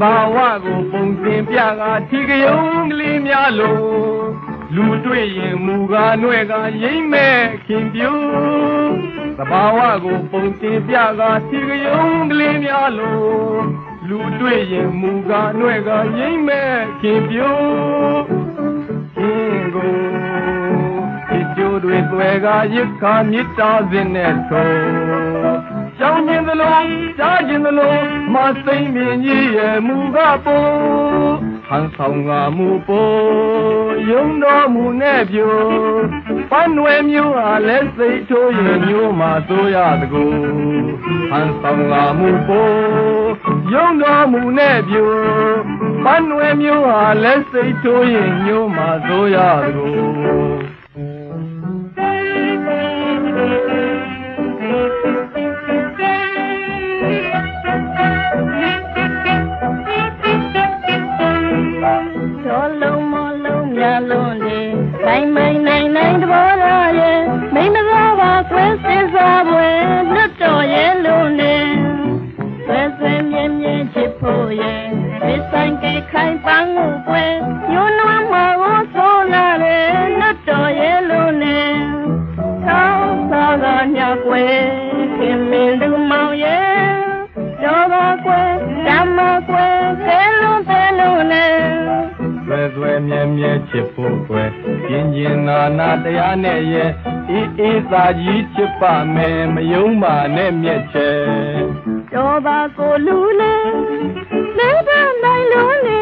ဘာဝကိုပုံစင်ပြကထီကယုံကလေးများလို့လူတွေ့ရင်မူကားနှဲ့ကရိမ့်မဲ့ခင်ပြူသဘာဝကိုပုံစင်ပြကထီကယုံကလေးများလို့လူတွေ့ရင်မူကားနှဲ့ကရိမ့်မဲ့ခင်ပြူခင်ကိုဒီကျိုးတွေသွဲကရစ်ခါမြစ်တာစင်းနဲ့ထုံး ကြောင်းခြင်းသလုံးကြားခြင်းသလုံးမသိမ့်မြင်ကြီးရဲ့မူကပို့ဟန်ဆောင်ကမူပို့ယုံတော်မူနဲ့ပြိုပန်းွယ်မျိုးဟာလက်စိတ်ထိုးရင်မျိုးမှာသိုးရတကူဟန်ဆောင်ကမူပို့ယုံတော်မူနဲ့ပြိုပန်းွယ်မျိုးဟာလက်စိတ်ထိုးရင်မျိုးမှာသိုးရတကူ နိုင်မိုင်နိုင်နိုင်တဘောရရဲ့မိမသားပါခွဲစစ်စားပွဲလွတ်တော်ရဲ့လုံးနေဆွဲဆွဲမြဲမြဲချစ်ဖို့ရဲ့ဒီဆိုင်ကခိုင်ပန်းကိုပွဲညွန်းနွ မြဲမြဲချစ်ဖို့ကွယ်ပြင်းကျင်နာနာတရားနဲ့ရဲ့အေးအေးသာကြီးချစ်ပါမယ်မယုံပါနဲ့မြက်ချဲတော်ပါကိုလူလေလဲတဲ့နိုင်လုံးလေ